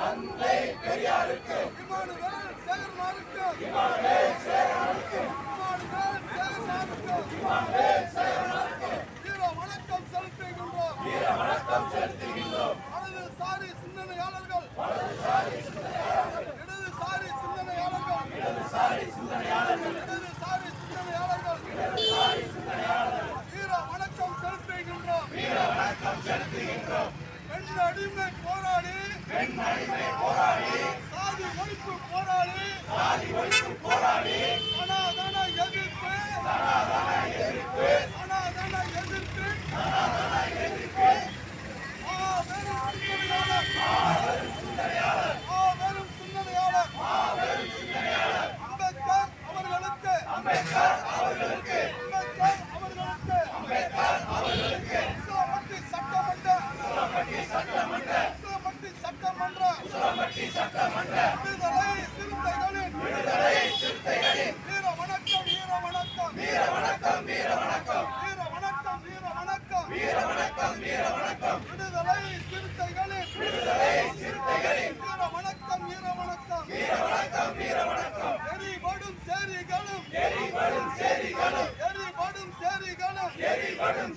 தந்தை பெரியாருக்கு Emmanuel சேகர்மாருக்கு Emmanuel அழுத்தம் செலுத்துகின்றோம் சாரி சிந்தனையாளர்கள். இடதுசாரி சிந்தனையாளர்கள். சிந்தனையாளர்கள். இடதுசாரி சிந்தனையாளர்கள். சிந்தனையாளர்கள். வீர வணக்கம் செலுத்துகின்றோம். வீர அடிமை போராடி பெண் அடிமை போராடி சாதி ஒழிப்பு போராடி அவர்களுக்கு கடன்